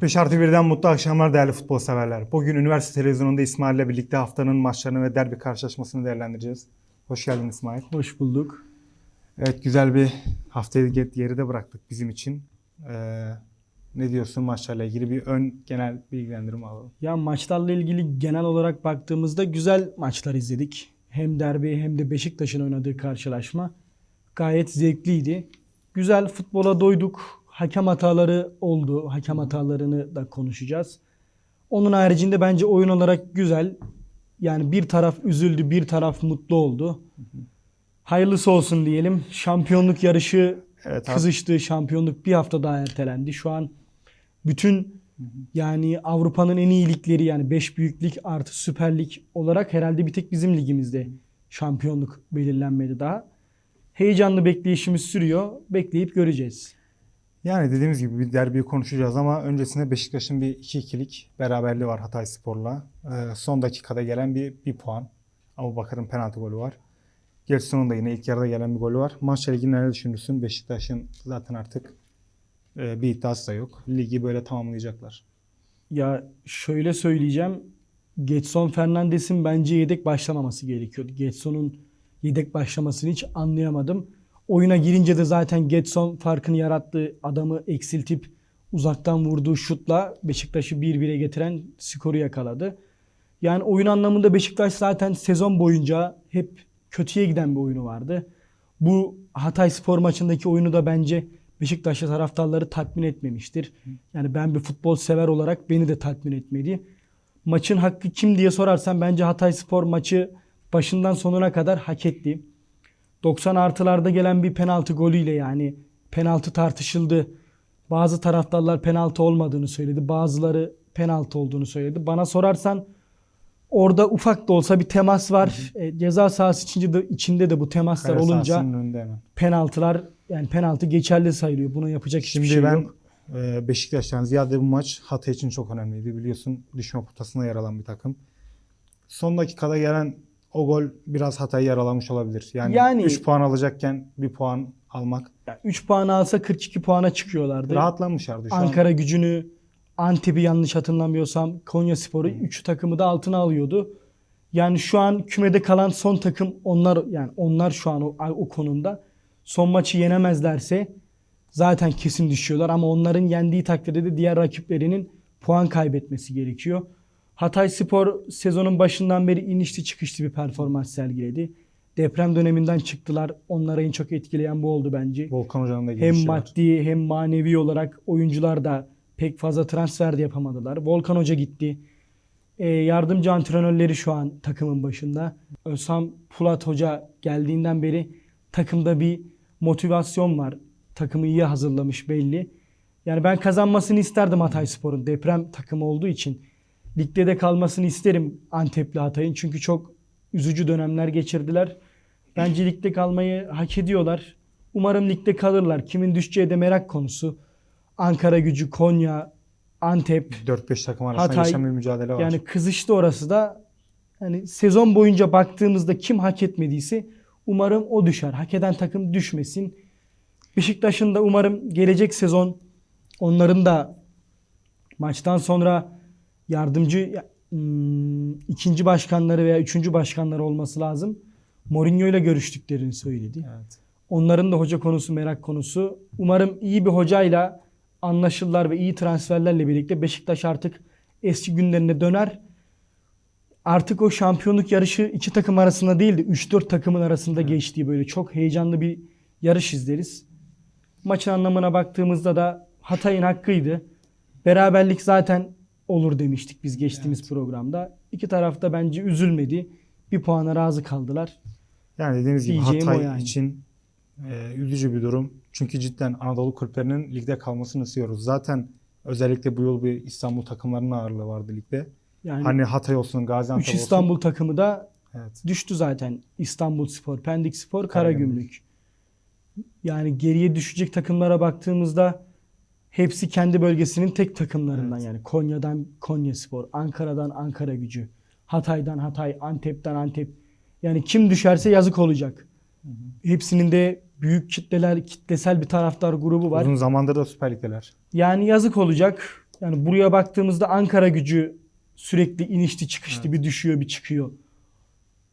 45 artı 1'den mutlu akşamlar değerli futbol severler. Bugün üniversite televizyonunda İsmail ile birlikte haftanın maçlarını ve derbi karşılaşmasını değerlendireceğiz. Hoş geldin İsmail. Hoş bulduk. Evet güzel bir haftayı ge- geride bıraktık bizim için. Ee, ne diyorsun maçlarla ilgili bir ön genel bilgilendirme alalım. Ya maçlarla ilgili genel olarak baktığımızda güzel maçlar izledik. Hem derbi hem de Beşiktaş'ın oynadığı karşılaşma gayet zevkliydi. Güzel futbola doyduk. Hakem hataları oldu. Hakem hatalarını da konuşacağız. Onun haricinde bence oyun olarak güzel. Yani bir taraf üzüldü, bir taraf mutlu oldu. Hayırlısı olsun diyelim. Şampiyonluk yarışı Evet kızıştı. Şampiyonluk bir hafta daha ertelendi. Şu an bütün yani Avrupa'nın en iyi ligleri yani 5 büyük lig artı Süper Lig olarak herhalde bir tek bizim ligimizde şampiyonluk belirlenmedi daha. Heyecanlı bekleyişimiz sürüyor. Bekleyip göreceğiz. Yani dediğimiz gibi bir derbiyi konuşacağız ama öncesinde Beşiktaş'ın bir 2-2'lik beraberliği var Hatay Spor'la. Ee, son dakikada gelen bir, bir puan. Abu Bakar'ın penaltı golü var. Getson'un da yine ilk yarıda gelen bir golü var. Maçla ilgili neler düşünürsün? Beşiktaş'ın zaten artık e, bir iddiası da yok. Ligi böyle tamamlayacaklar. Ya şöyle söyleyeceğim. Getson Fernandes'in bence yedek başlamaması gerekiyordu. Getson'un yedek başlamasını hiç anlayamadım. Oyuna girince de zaten Getson farkını yarattığı adamı eksiltip uzaktan vurduğu şutla Beşiktaş'ı 1-1'e getiren skoru yakaladı. Yani oyun anlamında Beşiktaş zaten sezon boyunca hep kötüye giden bir oyunu vardı. Bu Hatay Spor maçındaki oyunu da bence Beşiktaşlı taraftarları tatmin etmemiştir. Yani ben bir futbol sever olarak beni de tatmin etmedi. Maçın hakkı kim diye sorarsan bence Hatay Spor maçı başından sonuna kadar hak etti. 90 artılarda gelen bir penaltı golüyle yani penaltı tartışıldı. Bazı taraftarlar penaltı olmadığını söyledi. Bazıları penaltı olduğunu söyledi. Bana sorarsan orada ufak da olsa bir temas var. E, ceza sahası içinde de, içinde de bu temaslar Kale olunca penaltılar yani penaltı geçerli sayılıyor. Buna yapacak hiçbir Şimdi şey ben yok. e, Beşiktaş'tan ziyade bu maç Hatay için çok önemliydi. Biliyorsun düşme potasında yer alan bir takım. Son dakikada gelen o gol biraz Hatay'ı yaralamış olabilir. Yani, Yani- 3 puan alacakken 1 puan almak. 3 puan alsa 42 puana çıkıyorlardı. Rahatlanmışlardı şu an. Ankara gücünü Antep'i yanlış hatırlamıyorsam Konya Sporu 3 takımı da altına alıyordu. Yani şu an kümede kalan son takım onlar yani onlar şu an o, o konumda. Son maçı yenemezlerse zaten kesin düşüyorlar ama onların yendiği takdirde de diğer rakiplerinin puan kaybetmesi gerekiyor. Hatay Spor sezonun başından beri inişli çıkışlı bir performans sergiledi. Deprem döneminden çıktılar. Onları en çok etkileyen bu oldu bence. Volkan Hoca'nın da Hem var. maddi hem manevi olarak oyuncular da pek fazla transfer de yapamadılar. Volkan Hoca gitti. Ee, yardımcı antrenörleri şu an takımın başında. Özhan Pulat Hoca geldiğinden beri takımda bir motivasyon var. Takımı iyi hazırlamış belli. Yani ben kazanmasını isterdim Hatay Spor'un deprem takımı olduğu için. Ligde de kalmasını isterim Antep'li Hatay'ın. Çünkü çok üzücü dönemler geçirdiler. Bence ligde kalmayı hak ediyorlar. Umarım ligde kalırlar. Kimin düşeceği de merak konusu. Ankara gücü, Konya, Antep. 4-5 takım arasında Hatay- geçen bir mücadele var. Yani kızıştı orası da. Yani sezon boyunca baktığımızda kim hak etmediyse umarım o düşer. Hak eden takım düşmesin. Beşiktaş'ın da umarım gelecek sezon onların da maçtan sonra yardımcı hmm, ikinci başkanları veya üçüncü başkanları olması lazım. Mourinho ile görüştüklerini söyledi. Evet. Onların da hoca konusu merak konusu. Umarım iyi bir hocayla anlaşırlar ve iyi transferlerle birlikte Beşiktaş artık eski günlerine döner. Artık o şampiyonluk yarışı iki takım arasında değil de 3-4 takımın arasında geçtiği böyle çok heyecanlı bir yarış izleriz. Maçın anlamına baktığımızda da Hatay'ın hakkıydı. Beraberlik zaten olur demiştik biz geçtiğimiz programda. İki taraf da bence üzülmedi. Bir puana razı kaldılar. Yani dediğimiz gibi Diyeceğim Hatay yani. için e, üzücü bir durum. Çünkü cidden Anadolu kulüplerinin ligde kalmasını istiyoruz. Zaten özellikle bu yıl bir İstanbul takımlarının ağırlığı vardı ligde. Yani Hani Hatay olsun, Gaziantep 3 olsun. İstanbul takımı da Evet. düştü zaten. İstanbul Spor, Pendik Spor, Karagümrük. Yani geriye düşecek takımlara baktığımızda hepsi kendi bölgesinin tek takımlarından Evet. yani Konya'dan Konya Spor, Ankara'dan Ankara Gücü, Hatay'dan Hatay, Antep'ten Antep. Yani kim düşerse yazık olacak. Hepsinin de büyük kitleler, kitlesel bir taraftar grubu var. Uzun zamandır da Süper Lig'deler. Yani yazık olacak. Yani buraya baktığımızda Ankara gücü sürekli inişli çıkışlı Evet. bir düşüyor bir çıkıyor.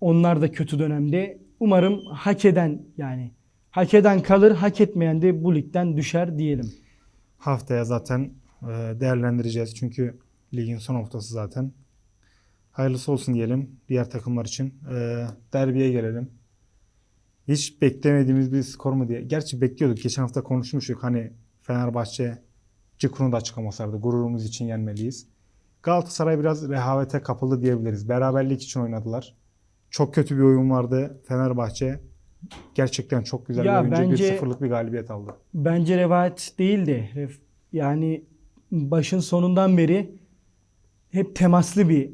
Onlar da kötü dönemde. Umarım hak eden yani hak eden kalır, hak etmeyen de bu ligden düşer diyelim. Haftaya zaten e, değerlendireceğiz. Çünkü ligin son haftası zaten. Hayırlısı olsun diyelim diğer takımlar için. E, derbiye gelelim. Hiç beklemediğimiz bir skor mu diye. Gerçi bekliyorduk. Geçen hafta konuşmuştuk. Hani Fenerbahçe Cikun'u da açıklamasardı. Gururumuz için yenmeliyiz. Galatasaray biraz rehavete kapıldı diyebiliriz. Beraberlik için oynadılar. Çok kötü bir oyun vardı. Fenerbahçe gerçekten çok güzel Ya bir oyuncu. bence- 1-0'lık bir galibiyet aldı. Bence rivayet değil de ref- yani başın sonundan beri hep temaslı bir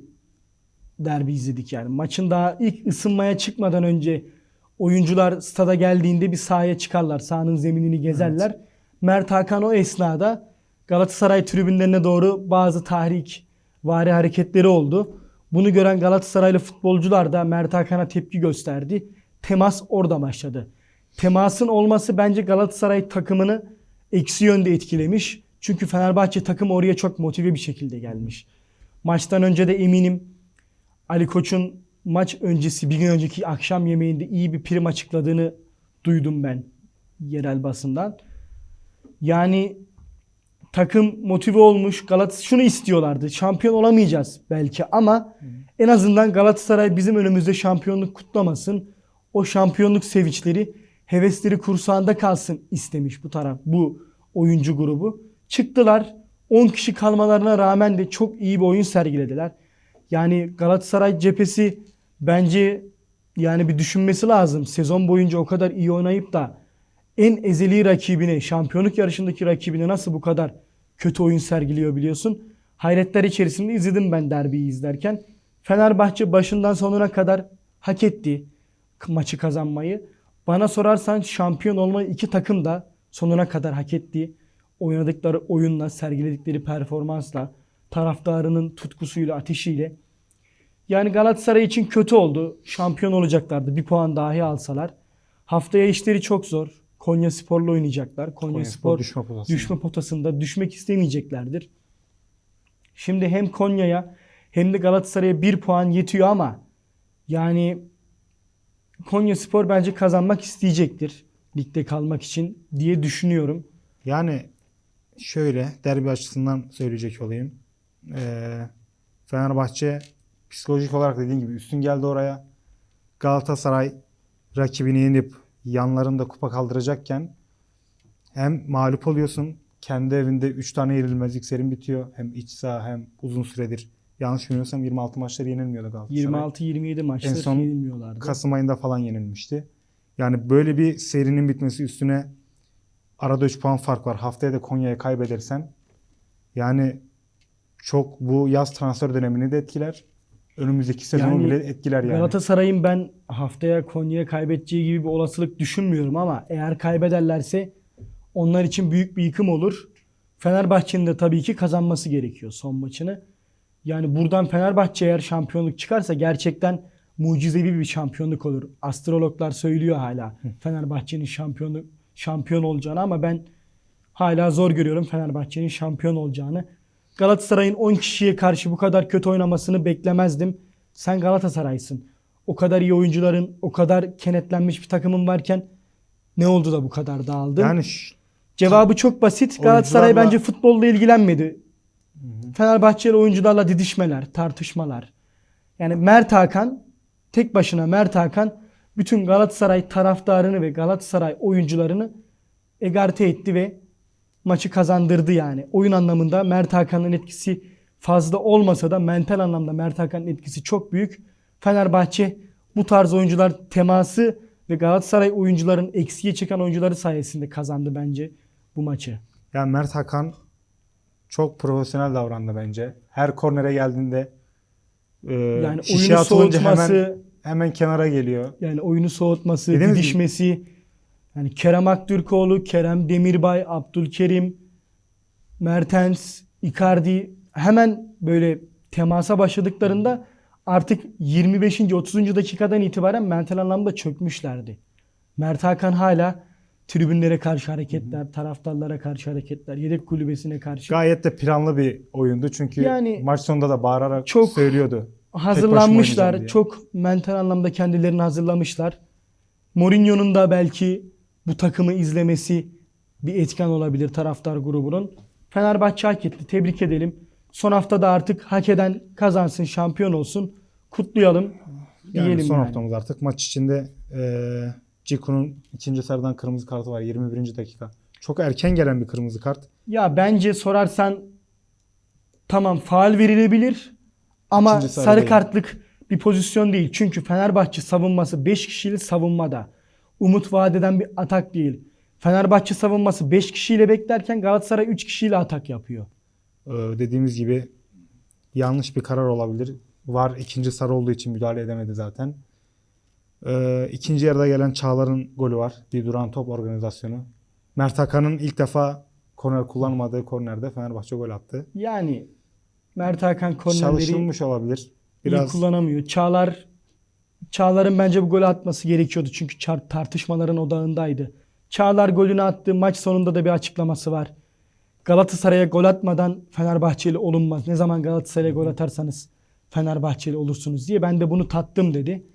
derbi izledik yani. Maçın daha ilk ısınmaya çıkmadan önce oyuncular stada geldiğinde bir sahaya çıkarlar. Sahanın zeminini gezerler. Mert Hakan o esnada Galatasaray tribünlerine doğru bazı tahrik vari hareketleri oldu. Bunu gören Galatasaraylı futbolcular da Mert Hakan'a tepki gösterdi. Temas orada başladı. Temasın olması bence Galatasaray takımını eksi yönde etkilemiş. Çünkü Fenerbahçe takımı oraya çok motive bir şekilde gelmiş. Maçtan önce de eminim Ali Koç'un maç öncesi bir gün önceki akşam yemeğinde iyi bir prim açıkladığını duydum ben yerel basından. Yani takım motive olmuş. Galatasaray şunu istiyorlardı. Şampiyon olamayacağız belki ama en azından Galatasaray bizim önümüzde şampiyonluk kutlamasın. O şampiyonluk sevinçleri, hevesleri kursağında kalsın istemiş bu taraf, bu oyuncu grubu. Çıktılar. 10 kişi kalmalarına rağmen de çok iyi bir oyun sergilediler. Yani Galatasaray cephesi bence yani bir düşünmesi lazım. Sezon boyunca o kadar iyi oynayıp da en ezeli rakibine, şampiyonluk yarışındaki rakibine nasıl bu kadar kötü oyun sergiliyor biliyorsun. Hayretler içerisinde izledim ben derbiyi izlerken. Fenerbahçe başından sonuna kadar hak etti maçı kazanmayı. Bana sorarsan şampiyon olmayı iki takım da sonuna kadar hak etti. Oynadıkları oyunla, sergiledikleri performansla, taraftarının tutkusuyla, ateşiyle. Yani Galatasaray için kötü oldu. Şampiyon olacaklardı. Bir puan dahi alsalar. Haftaya işleri çok zor. Konya Spor'la oynayacaklar. Konya, Konyaspor Spor düşme potasında. düşme potasında düşmek istemeyeceklerdir. Şimdi hem Konya'ya hem de Galatasaray'a bir puan yetiyor ama yani Konya Spor bence kazanmak isteyecektir ligde kalmak için diye düşünüyorum. Yani şöyle derbi açısından söyleyecek olayım. Ee, Fenerbahçe psikolojik olarak dediğin gibi üstün geldi oraya. Galatasaray rakibini yenip yanlarında kupa kaldıracakken hem mağlup oluyorsun. Kendi evinde 3 tane yenilmezlik serin bitiyor. Hem iç saha hem uzun süredir. Yanlış bilmiyorsam 26 maçları yenilmiyordu Galatasaray. 26-27 En maçta son yenilmiyorlardı. Kasım ayında falan yenilmişti. Yani böyle bir serinin bitmesi üstüne arada 3 puan fark var. Haftaya da Konya'ya kaybedersen yani çok bu yaz transfer dönemini de etkiler. Önümüzdeki sezonu Yani bile etkiler yani. Galatasaray'ın ben haftaya Konya'ya kaybedeceği gibi bir olasılık düşünmüyorum ama eğer kaybederlerse onlar için büyük bir yıkım olur. Fenerbahçe'nin de tabii ki kazanması gerekiyor son maçını. Yani buradan Fenerbahçe eğer şampiyonluk çıkarsa gerçekten mucizevi bir şampiyonluk olur. Astrologlar söylüyor hala Fenerbahçe'nin şampiyonu şampiyon olacağını ama ben hala zor görüyorum Fenerbahçe'nin şampiyon olacağını. Galatasaray'ın 10 kişiye karşı bu kadar kötü oynamasını beklemezdim. Sen Galatasaray'sın. O kadar iyi oyuncuların, o kadar kenetlenmiş bir takımın varken ne oldu da bu kadar dağıldın? yani Cevabı çok basit. Galatasaray bence futbolla ilgilenmedi. Fenerbahçeli oyuncularla didişmeler, tartışmalar. Yani Mert Hakan, tek başına Mert Hakan bütün Galatasaray taraftarını ve Galatasaray oyuncularını egarte etti ve maçı kazandırdı yani. Oyun anlamında Mert Hakan'ın etkisi fazla olmasa da mental anlamda Mert Hakan'ın etkisi çok büyük. Fenerbahçe bu tarz oyuncular teması ve Galatasaray oyuncuların eksiye çeken oyuncuları sayesinde kazandı bence bu maçı. yani Mert Hakan çok profesyonel davrandı bence. Her kornere geldiğinde e, Yani şişe oyunu atılınca soğutması, hemen hemen kenara geliyor. yani oyunu soğutması, Dediğimiz gibi- didişmesi. Yani Kerem Aktürkoğlu, Kerem Demirbay, Abdülkerim, Mertens, Icardi hemen böyle temasa başladıklarında artık 25. 30. dakikadan itibaren mental anlamda çökmüşlerdi. Mert Hakan hala Tribünlere karşı hareketler, taraftarlara karşı hareketler, yedek kulübesine karşı. Gayet de planlı bir oyundu çünkü Yani maç sonunda da bağırarak çok söylüyordu. hazırlanmışlar. oynayacağım diye. Çok mental anlamda kendilerini hazırlamışlar. Mourinho'nun da belki bu takımı izlemesi bir etken olabilir taraftar grubunun. Fenerbahçe hak etti. Tebrik edelim. Son haftada artık hak eden kazansın, şampiyon olsun. Kutlayalım. Yani Diyelim son yani. haftamız artık. Maç içinde eee Ciku'nun ikinci sarıdan kırmızı kartı var 21. dakika. Çok erken gelen bir kırmızı kart. Ya bence sorarsan tamam faal verilebilir ama sarı sarı değil. kartlık bir pozisyon değil. Çünkü Fenerbahçe savunması 5 kişiyle savunmada. Umut vadeden bir atak değil. Fenerbahçe savunması 5 kişiyle beklerken Galatasaray 3 kişiyle atak yapıyor. Ee, dediğimiz gibi yanlış bir karar olabilir. Var ikinci sarı olduğu için müdahale edemedi zaten. Ee, ikinci yarıda gelen Çağlar'ın golü var. Bir duran top organizasyonu. Mert Hakan'ın ilk defa korner kullanmadığı kornerde Fenerbahçe gol attı. Yani Mert Hakan kornerleri Çalışılmış olabilir. iyi Biraz kullanamıyor. Çağlar Çağlar'ın bence bu golü atması gerekiyordu. Çünkü çar- tartışmaların odağındaydı. Çağlar golünü attı. Maç sonunda da bir açıklaması var. Galatasaray'a gol atmadan Fenerbahçeli olunmaz. Ne zaman Galatasaray'a gol atarsanız Fenerbahçeli olursunuz diye. Ben de bunu tattım dedi.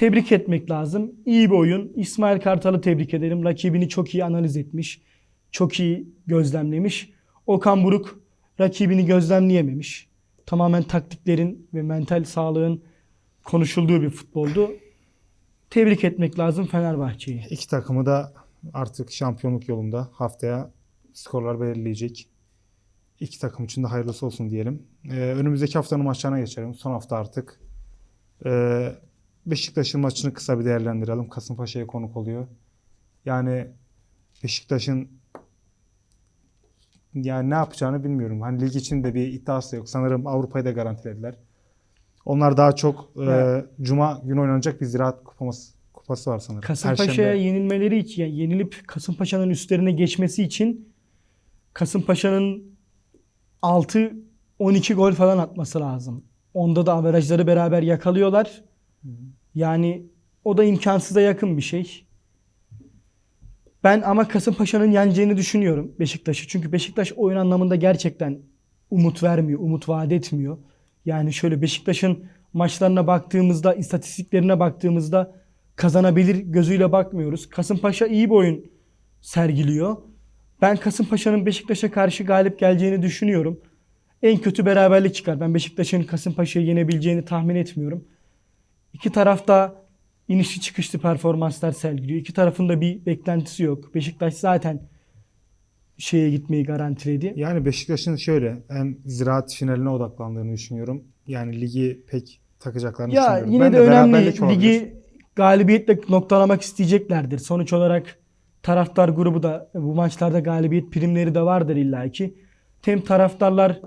Tebrik etmek lazım. İyi bir oyun. İsmail Kartal'ı tebrik edelim. Rakibini çok iyi analiz etmiş. Çok iyi gözlemlemiş. Okan Buruk rakibini gözlemleyememiş. Tamamen taktiklerin ve mental sağlığın konuşulduğu bir futboldu. Tebrik etmek lazım Fenerbahçe'yi. iki takımı da artık şampiyonluk yolunda haftaya skorlar belirleyecek. İki takım için de hayırlısı olsun diyelim. Ee, önümüzdeki haftanın maçlarına geçelim. Son hafta artık. Ee, Beşiktaş'ın maçını kısa bir değerlendirelim. Kasımpaşa'ya konuk oluyor. Yani Beşiktaş'ın yani ne yapacağını bilmiyorum. Hani lig için de bir iddiası yok. Sanırım Avrupa'yı da garantilediler. Onlar daha çok e, Evet. Cuma günü oynanacak bir ziraat kupası, kupası var sanırım. Kasımpaşa'ya yenilmeleri için, yani yenilip Kasımpaşa'nın üstlerine geçmesi için Kasımpaşa'nın 6 12 gol falan atması lazım. Onda da averajları beraber yakalıyorlar. Yani o da imkansıza yakın bir şey. Ben ama Kasımpaşa'nın yeneceğini düşünüyorum Beşiktaş'ı. Çünkü Beşiktaş oyun anlamında gerçekten umut vermiyor, umut vaat etmiyor. Yani şöyle Beşiktaş'ın maçlarına baktığımızda, istatistiklerine baktığımızda kazanabilir gözüyle bakmıyoruz. Kasımpaşa iyi bir oyun sergiliyor. Ben Kasımpaşa'nın Beşiktaş'a karşı galip geleceğini düşünüyorum. En kötü beraberlik çıkar. Ben Beşiktaş'ın Kasımpaşa'yı yenebileceğini tahmin etmiyorum. İki tarafta inişli çıkışlı performanslar sergiliyor. İki tarafın da bir beklentisi yok. Beşiktaş zaten şeye gitmeyi garantiledi. Yani Beşiktaş'ın şöyle hem ziraat finaline odaklandığını düşünüyorum. Yani ligi pek takacaklarını Ya düşünmüyorum. yine Ben de, önemli. beraberlik olabilir. Ligi galibiyetle noktalamak isteyeceklerdir. Sonuç olarak taraftar grubu da bu maçlarda galibiyet primleri de vardır illaki. Hem taraftarlar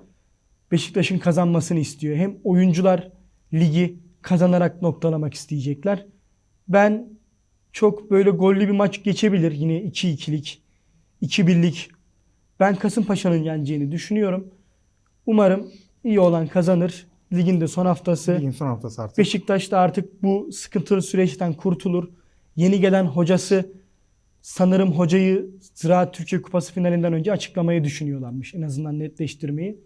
Beşiktaş'ın kazanmasını istiyor. Hem oyuncular ligi kazanarak noktalamak isteyecekler. Ben çok böyle gollü bir maç geçebilir. Yine 2-2'lik, 2-1'lik. Ben Kasımpaşa'nın yeneceğini düşünüyorum. Umarım iyi olan kazanır. Ligin de son haftası. Ligin son haftası artık. Beşiktaş da artık bu sıkıntılı süreçten kurtulur. Yeni gelen hocası sanırım hocayı Ziraat Türkiye Kupası finalinden önce açıklamayı düşünüyorlarmış. En azından netleştirmeyi.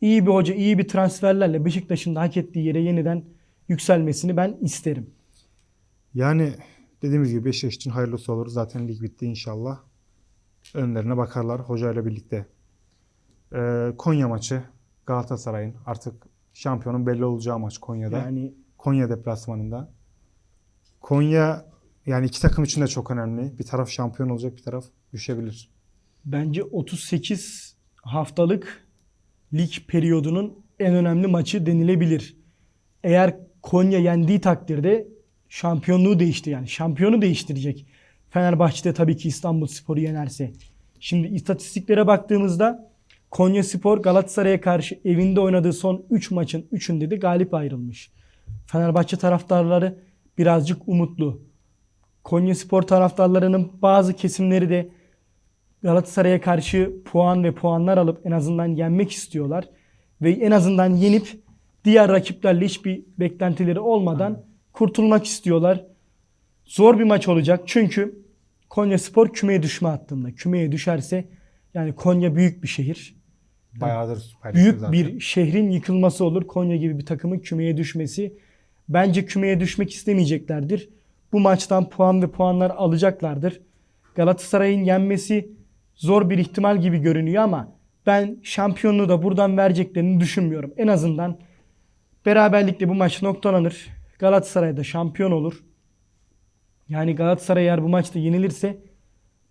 İyi bir hoca, iyi bir transferlerle Beşiktaş'ın da hak ettiği yere yeniden yükselmesini ben isterim. Yani dediğimiz gibi Beşiktaş için hayırlısı olur. Zaten lig bitti inşallah. Önlerine bakarlar hocayla birlikte. Ee, Konya maçı Galatasaray'ın artık şampiyonun belli olacağı maç Konya'da. Yani Konya deplasmanında. Konya yani iki takım için de çok önemli. Bir taraf şampiyon olacak, bir taraf düşebilir. bence 38 haftalık lig periyodunun en önemli maçı denilebilir. Eğer Konya yendiği takdirde şampiyonluğu değişti yani şampiyonu değiştirecek. Fenerbahçe'de tabii ki İstanbul Spor'u yenerse. Şimdi istatistiklere baktığımızda Konya Spor Galatasaray'a karşı evinde oynadığı son 3 maçın 3'ünde de galip ayrılmış. Fenerbahçe taraftarları birazcık umutlu. Konya Spor taraftarlarının bazı kesimleri de Galatasaray'a karşı puan ve puanlar alıp en azından yenmek istiyorlar. Ve en azından yenip diğer rakiplerle hiçbir beklentileri olmadan kurtulmak istiyorlar. Zor bir maç olacak çünkü Konya Spor kümeye düşme hattında. Kümeye düşerse yani Konya büyük bir şehir. Bayağıdır Büyük zaten. bir şehrin yıkılması olur. Konya gibi bir takımın kümeye düşmesi. Bence kümeye düşmek istemeyeceklerdir. Bu maçtan puan ve puanlar alacaklardır. Galatasaray'ın yenmesi zor bir ihtimal gibi görünüyor ama ben şampiyonluğu da buradan vereceklerini düşünmüyorum. En azından beraberlikle bu maç noktalanır. Galatasaray da şampiyon olur. Yani Galatasaray eğer bu maçta yenilirse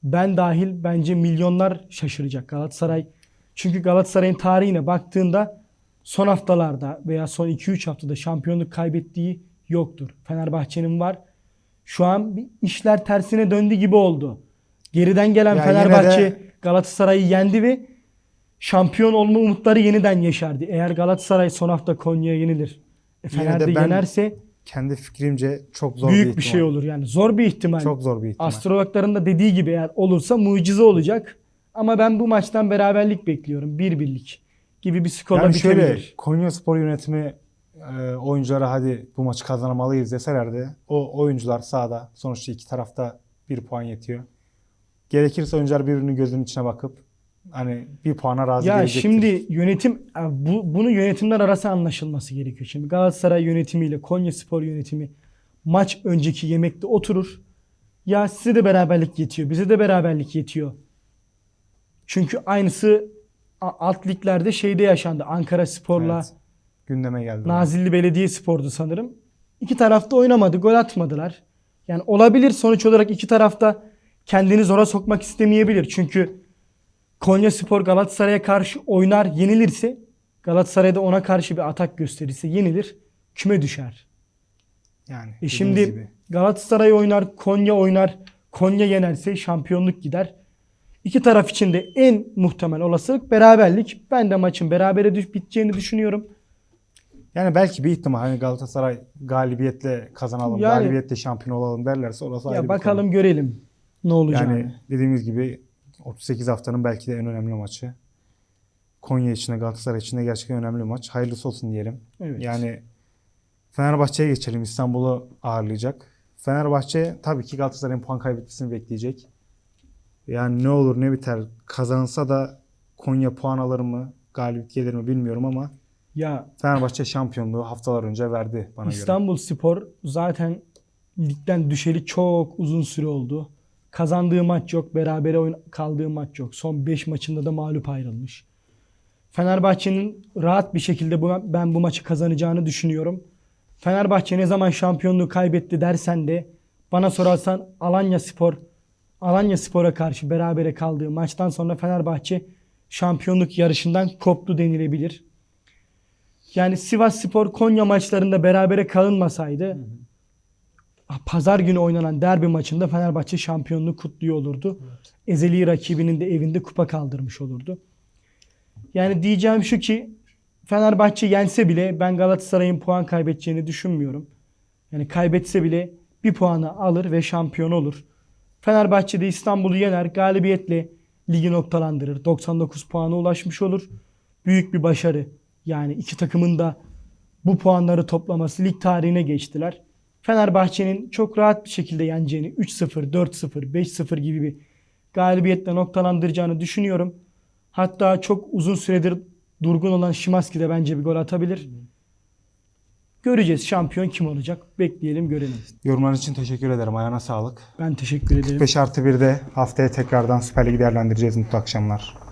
ben dahil bence milyonlar şaşıracak Galatasaray. Çünkü Galatasaray'ın tarihine baktığında son haftalarda veya son 2-3 haftada şampiyonluk kaybettiği yoktur. Fenerbahçe'nin var. Şu an işler tersine döndü gibi oldu. Geriden gelen Ya Fenerbahçe de- Galatasaray'ı yendi ve şampiyon olma umutları yeniden yeşerdi. Eğer Galatasaray son hafta Konya'ya yenilir. E, Fener de de yenerse Kendi fikrimce çok zor büyük bir bir, ihtimal. şey olur yani. Zor bir ihtimal. Çok zor bir ihtimal. Astrologların da dediği gibi eğer olursa mucize olacak. Ama ben bu maçtan beraberlik bekliyorum. Bir birlik gibi bir skorla yani bitebilir. şöyle Konya Spor yönetimi e, oyunculara hadi bu maçı kazanamalıyız deselerdi o oyuncular sahada sonuçta iki tarafta bir puan yetiyor. Gerekirse oyuncular birbirinin gözünün içine bakıp hani bir puana razı Ya gelecektir. şimdi yönetim bu, bunu yönetimler arası anlaşılması gerekiyor. Şimdi Galatasaray yönetimiyle Konya Spor yönetimi maç önceki yemekte oturur. Ya size de beraberlik yetiyor, bize de beraberlik yetiyor. Çünkü aynısı alt liglerde şeyde yaşandı. Ankara Spor'la Evet. gündeme geldi. Nazilli Belediye Spor'du sanırım. İki tarafta oynamadı, gol atmadılar. Yani olabilir sonuç olarak iki tarafta kendini zora sokmak istemeyebilir. Çünkü Konya Spor Galatasaray'a karşı oynar, yenilirse Galatasaray'da ona karşı bir atak gösterirse yenilir, küme düşer. Yani E şimdi gibi. Galatasaray oynar, Konya oynar, Konya yenerse şampiyonluk gider. İki taraf için de en muhtemel olasılık beraberlik. Ben de maçın berabere düş biteceğini düşünüyorum. Yani belki bir ihtimal hani Galatasaray galibiyetle kazanalım, Yani- galibiyetle şampiyon olalım derlerse orası ayrı Ya bir bakalım konu. görelim ne olacağını. Yani dediğimiz gibi 38 haftanın belki de en önemli maçı. Konya için de Galatasaray için de gerçekten önemli maç. Hayırlısı olsun diyelim. Evet. Yani Fenerbahçe'ye geçelim. İstanbul'u ağırlayacak. Fenerbahçe tabii ki Galatasaray'ın puan kaybetmesini bekleyecek. Yani ne olur ne biter. Kazansa da Konya puan alır mı? Galibiyet gelir mi bilmiyorum ama Ya Fenerbahçe şampiyonluğu haftalar önce verdi bana göre. İstanbul Spor zaten ligden düşeli çok uzun süre oldu. Kazandığı maç yok, berabere oyun kaldığı maç yok. Son 5 maçında da mağlup ayrılmış. Fenerbahçe'nin rahat bir şekilde bu, ben bu maçı kazanacağını düşünüyorum. Fenerbahçe ne zaman şampiyonluğu kaybetti dersen de bana sorarsan Alanya Spor Alanya Spor'a karşı berabere kaldığı maçtan sonra Fenerbahçe şampiyonluk yarışından koptu denilebilir. Yani Sivas Spor Konya maçlarında berabere kalınmasaydı pazar günü oynanan derbi maçında Fenerbahçe şampiyonluğu kutluyor olurdu. Ezeli rakibinin de evinde kupa kaldırmış olurdu. Yani diyeceğim şu ki Fenerbahçe yense bile ben Galatasaray'ın puan kaybedeceğini düşünmüyorum. Yani kaybetse bile bir puanı alır ve şampiyon olur. Fenerbahçe de İstanbul'u yener, galibiyetle ligi noktalandırır. 99 puana ulaşmış olur. Büyük bir başarı. Yani iki takımın da bu puanları toplaması lig tarihine geçtiler. Fenerbahçe'nin çok rahat bir şekilde yeneceğini 3-0, 4-0, 5-0 gibi bir galibiyetle noktalandıracağını düşünüyorum. Hatta çok uzun süredir durgun olan Şimanski de bence bir gol atabilir. Göreceğiz şampiyon kim olacak. Bekleyelim görelim. Yorumlarınız için teşekkür ederim. Ayağına sağlık. Ben teşekkür ederim. 5 artı 1'de haftaya tekrardan Süper Lig'i değerlendireceğiz. Mutlu akşamlar.